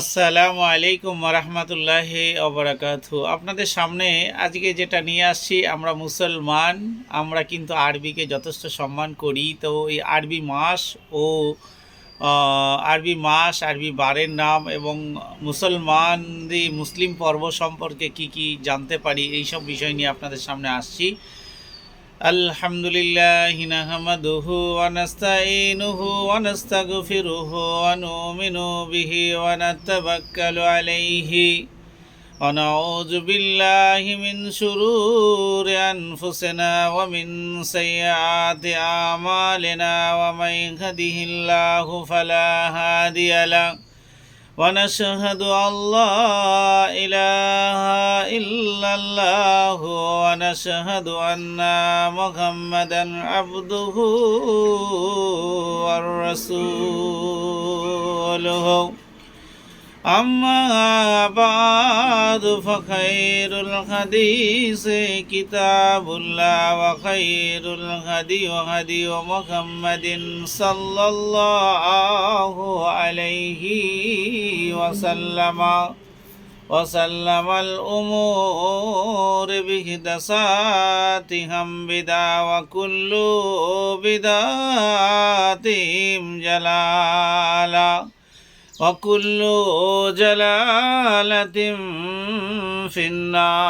আসসালামু আলাইকুম রহমতুল্লাহ অবরাকাত আপনাদের সামনে আজকে যেটা নিয়ে আসছি, আমরা মুসলমান, আমরা কিন্তু আরবিকে যথেষ্ট সম্মান করি। তো এই আরবি মাস ও আরবি মাস, আরবি বারের নাম এবং মুসলমানদের মুসলিম পর্ব সম্পর্কে কি কি জানতে পারি, এই সব বিষয় নিয়ে আপনাদের সামনে আসছি। الحمد لله نحمده ونستعينه ونستغفره ونؤمن به ونتوكل عليه ونعوذ بالله من شرور أنفسنا ومن سيئات أعمالنا ومن يهده الله فلا هادي له ونشهد أن لا إله إلا الله ونشهد أن محمدا عبده ورسوله. أما بعد فخير الحديث كتاب الله وخير الهدي هدي محمد صلى الله عليه وسلم. وسلم الأمور بهدساتها بدا وكل بدات جلالا وكل جلالة في النار